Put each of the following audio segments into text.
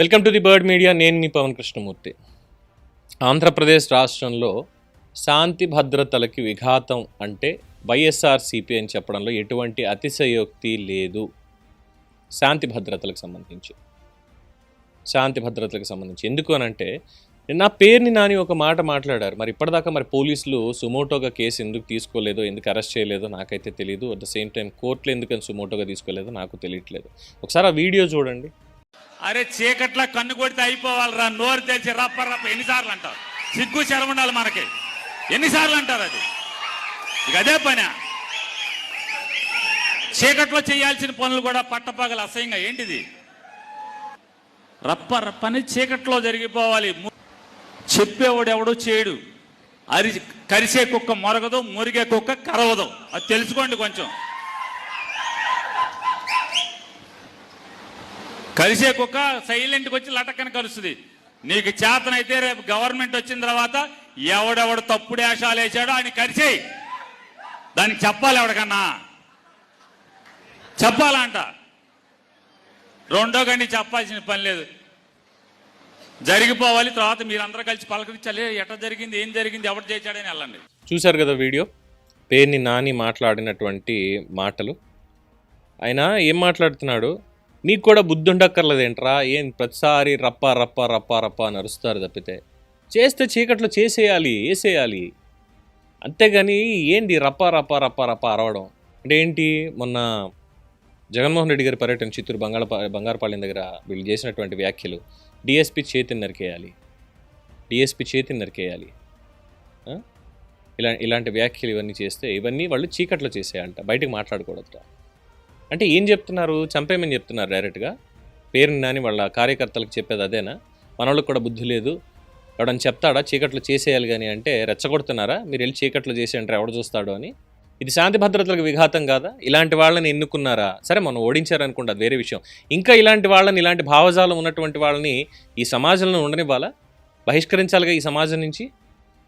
Welcome to the Bird Media. నేను మీ పవన్ కృష్ణమూర్తి. ఆంధ్రప్రదేశ్ రాష్ట్రంలో శాంతి భద్రతలకి విఘాతం అంటే వైఎస్ఆర్సీపీ అని చెప్పడంలో ఎటువంటి అతిశయోక్తి లేదు. శాంతి భద్రతలకు సంబంధించి. శాంతి భద్రతలకు సంబంధించి. ఎందుకు అని అంటే నా పేరుని నాని ఒక మాట మాట్లాడారు. మరి ఇప్పటిదాకా మరి పోలీసులు సుమోటోగా కేసు ఎందుకు తీసుకోలేదో ఎందుకు అరెస్ట్ చేయలేదో నాకైతే తెలియదు అట్ ద సేమ్ టైం కోర్టులు ఎందుకని సుమోటోగా తీసుకోలేదో నాకు తెలియట్లేదు. ఒకసారి ఆ వీడియో చూడండి. అరే చీకట్లో కన్ను కొడితే అయిపోవాలిరా. నోరు తెరిచి రప్ప రప్ప ఎన్నిసార్లు అంటారు సిగ్గు శరం ఉండాలి మనకి. ఎన్నిసార్లు అంటారు అది? ఇక అదే పని. చీకట్లో చేయాల్సిన పనులు కూడా పట్టపగలు అసహ్యంగా. ఏంటిది? రప్ప రప్పని చీకట్లో జరిగిపోవాలి. చెప్పేవాడు ఎవడో చేయడు. అరి కరిసే కుక్క మొరగదు మురిగే కుక్క కరవదు. అది తెలుసుకోండి కొంచెం. కలిసే కుక్క సైలెంట్కి వచ్చి లటక్కని కలుస్తుంది. నీకు చేతనైతే రేపు గవర్నమెంట్ వచ్చిన తర్వాత ఎవడెవడు తప్పుడు వేషాలు వేసాడో ఆయన కరిచేయి దానికి చెప్పాలి ఎవడికన్నా? చెప్పాలంట. రెండో గండి చెప్పాల్సిన పని లేదు. జరిగిపోవాలి తర్వాత మీరందరూ కలిసి పలకరించాలి. ఎట జరిగింది ఏం జరిగింది ఎవడు చేశాడని వెళ్ళండి. చూశారు కదా వీడియో? పేరుని నాని మాట్లాడినటువంటి మాటలు. ఆయన ఏం మాట్లాడుతున్నాడు? మీకు కూడా బుద్ధి ఉండక్కర్లేదేంట్రా ఏం ప్రతిసారి రప్ప రప్ప రప్ప రప్ప అని అరుస్తారు తప్పితే. చేస్తే చీకట్లో చేసేయాలి వేసేయాలి అంతేగాని ఏంటి రప్ప రప్ప రప్ప రప్ప అరవడం? అంటే ఏంటి? మొన్న జగన్మోహన్ రెడ్డి గారి పర్యటన చిత్తూరు బంగాళ బంగారపాలెం దగ్గర వీళ్ళు చేసినటువంటి వ్యాఖ్యలు డిఎస్పి చేతిని నరికేయాలి. డిఎస్పి చేతిని నరికేయాలి. ఇలా ఇలాంటి వ్యాఖ్యలు ఇవన్నీ చేస్తే ఇవన్నీ వాళ్ళు చీకట్లో చేసేయంట. బయటకు మాట్లాడకూడదు అంటే ఏం చెప్తున్నారు? చంపేమని చెప్తున్నారు డైరెక్ట్గా. పేరుని నాని వాళ్ళ కార్యకర్తలకు చెప్పేది అదేనా? మన వాళ్ళకి కూడా బుద్ధి లేదు. ఎవడని చెప్తాడా? చీకట్లు చేసేయాలి కానీ అంటే రెచ్చగొడుతున్నారా? మీరు వెళ్ళి చీకట్లు చేసేయంటారు ఎవడు చూస్తాడు అని. ఇది శాంతి భద్రతలకు విఘాతం కాదా? ఇలాంటి వాళ్ళని ఎన్నుకున్నారా? సరే మనం ఓడించారనుకుంటా అది వేరే విషయం. ఇంకా ఇలాంటి వాళ్ళని ఇలాంటి భావజాలం ఉన్నటువంటి వాళ్ళని ఈ సమాజంలో ఉండనివ్వాలా? బహిష్కరించాలిగా ఈ సమాజం నుంచి?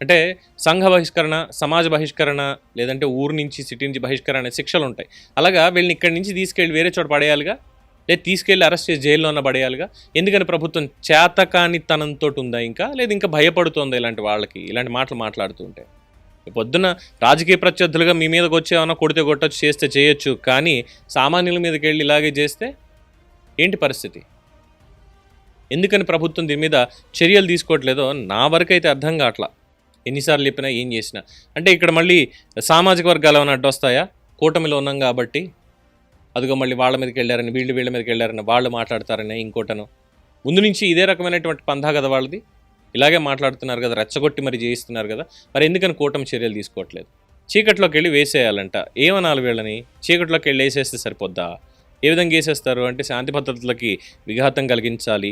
అంటే సంఘ బహిష్కరణ సమాజ బహిష్కరణ లేదంటే ఊరు నుంచి సిటీ నుంచి బహిష్కరణ అనే శిక్షలు ఉంటాయి అలాగా వీళ్ళని ఇక్కడి నుంచి తీసుకెళ్ళి వేరే చోట పడేయాలిగా? లేదు తీసుకెళ్ళి అరెస్ట్ చేసి జైల్లో ఉన్న పడేయాలిగా? ఎందుకని ప్రభుత్వం చేతకాని తనంతో ఉందా ఇంకా? లేదు ఇంకా భయపడుతుందా ఇలాంటి వాళ్ళకి? ఇలాంటి మాటలు మాట్లాడుతూ ఉంటాయి పొద్దున రాజకీయ ప్రత్యర్థులుగా మీ మీదకి వచ్చేమన్నా కొడితే కొట్టచ్చు చేస్తే చేయొచ్చు కానీ సామాన్యుల మీదకి వెళ్ళి ఇలాగే చేస్తే ఏంటి పరిస్థితి? ఎందుకని ప్రభుత్వం దీని మీద చర్యలు తీసుకోవట్లేదో నా వరకైతే అర్థం కావట్లా. ఎన్నిసార్లు చెప్పినా ఏం చేసినా. అంటే ఇక్కడ మళ్ళీ సామాజిక వర్గాలు ఏమైనా అడ్డొస్తాయా కూటమిలో ఉన్నాం కాబట్టి అదిగో మళ్ళీ వాళ్ళ మీదకి వెళ్ళారని వీళ్ళు వీళ్ళ మీదకి వెళ్ళారని వాళ్ళు మాట్లాడతారని ఇంకోటను. ముందు నుంచి ఇదే రకమైనటువంటి పంధా కదా వాళ్ళది? ఇలాగే మాట్లాడుతున్నారు కదా రెచ్చగొట్టి మరి చేయిస్తున్నారు కదా. మరి ఎందుకని కూటమి చర్యలు తీసుకోవట్లేదు? చీకట్లోకి వెళ్ళి వేసేయాలంట. ఏమనాలి వీళ్ళని? చీకట్లోకి వెళ్ళి వేసేస్తే సరిపోద్దా? ఏ విధంగా వేసేస్తారు? అంటే శాంతి భద్రతలకి విఘాతం కలిగించాలి.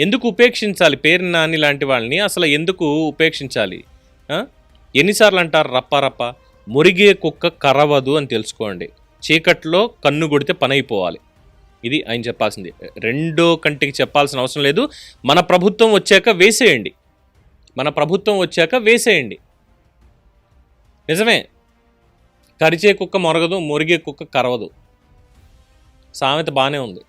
ఎందుకు ఉపేక్షించాలి పేరు నాని లాంటి వాళ్ళని? అసలు ఎందుకు ఉపేక్షించాలి? ఎన్నిసార్లు అంటారు రప్ప? మురిగే కుక్క కరవదు అని తెలుసుకోండి. చీకట్లో కన్ను కొడితే పని అయిపోవాలి. ఇది ఆయన చెప్పాల్సింది. రెండో కంటికి చెప్పాల్సిన అవసరం లేదు. మన ప్రభుత్వం వచ్చాక వేసేయండి. మన ప్రభుత్వం వచ్చాక వేసేయండి. నిజమే. కరిచే కుక్క మొరగదు మురిగే కుక్క కరవదు. సామెత బాగానే ఉంది.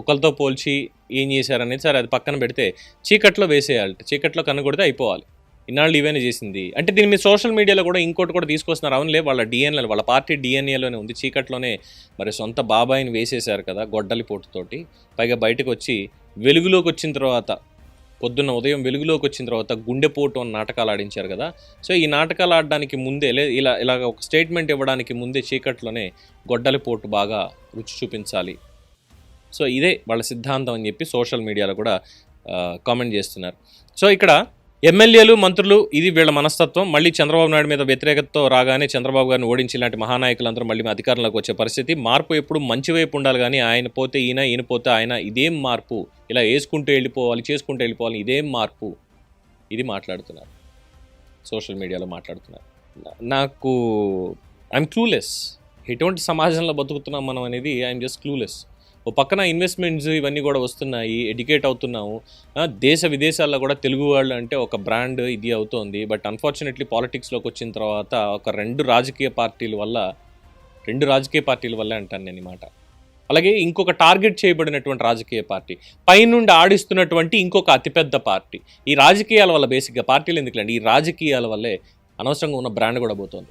కుక్కలతో పోల్చి ఏం చేశారనేది సరే అది పక్కన పెడితే చీకట్లో వేసేయాలి. చీకట్లో కన్ను అయిపోవాలి. ఇన్నాళ్ళు ఇవేనే చేసింది. అంటే దీని మీద సోషల్ మీడియాలో కూడా ఇంకోటి కూడా తీసుకొస్తున్నారు. అవునులే వాళ్ళ డిఎన్ఏ వాళ్ళ పార్టీ డిఎన్ఏలోనే ఉంది. చీకట్లోనే మరి సొంత బాబాయిని వేసేశారు కదా గొడ్డలి పోటుతోటి. పైగా బయటకు వచ్చి వెలుగులోకి వచ్చిన తర్వాత పొద్దున్న ఉదయం వెలుగులోకి వచ్చిన తర్వాత గుండెపోటు అని నాటకాలు ఆడించారు కదా. సో ఈ నాటకాలు ఆడడానికి ముందే లే ఇలా ఇలాగ ఒక స్టేట్మెంట్ ఇవ్వడానికి ముందే చీకట్లోనే గొడ్డలి పోటు బాగా రుచి చూపించాలి. సో ఇదే వాళ్ళ సిద్ధాంతం అని చెప్పి సోషల్ మీడియాలో కూడా కామెంట్ చేస్తున్నారు. సో ఇక్కడ ఎమ్మెల్యేలు మంత్రులు ఇది వీళ్ళ మనస్తత్వం. మళ్ళీ చంద్రబాబు నాయుడు మీద వ్యతిరేకతతో రాగానే చంద్రబాబు గారిని ఓడించి ఇలాంటి మహానాయకులందరూ మళ్ళీ అధికారంలోకి వచ్చే పరిస్థితి. మార్పు ఎప్పుడు మంచి వైపు ఉండాలి కానీ ఆయన పోతే ఈయన ఈయన పోతే ఆయన ఇదేం మార్పు. ఇలా వేసుకుంటూ వెళ్ళిపోవాలి చేసుకుంటూ వెళ్ళిపోవాలి ఇదేం మార్పు. ఇది మాట్లాడుతున్నారు. సోషల్ మీడియాలో మాట్లాడుతున్నారు. నాకు ఐఎమ్ క్లూలెస్ ఎటువంటి సమాజంలో బతుకుతున్నాం మనం అనేది ఐఎమ్ జస్ట్ క్లూలెస్ ఓ పక్కన ఇన్వెస్ట్మెంట్స్ ఇవన్నీ కూడా వస్తున్నాయి ఎడ్యుకేట్ అవుతున్నాము. దేశ విదేశాల్లో కూడా తెలుగు వాళ్ళు అంటే ఒక బ్రాండ్ ఇది అవుతోంది. బట్ అన్ఫార్చునేట్లీ పాలిటిక్స్లోకి వచ్చిన తర్వాత ఒక రెండు రాజకీయ పార్టీల వల్ల రెండు రాజకీయ పార్టీల వల్ల అంటాను నేను మాట. అలాగే ఇంకొక టార్గెట్ చేయబడినటువంటి రాజకీయ పార్టీ పైనుండి ఆడిస్తున్నటువంటి ఇంకొక అతిపెద్ద పార్టీ. ఈ రాజకీయాల వల్ల బేసిక్గా పార్టీలు ఎందుకులేండి ఈ రాజకీయాల వల్లే అనవసరంగా ఉన్న బ్రాండ్ కూడా పోతుంది.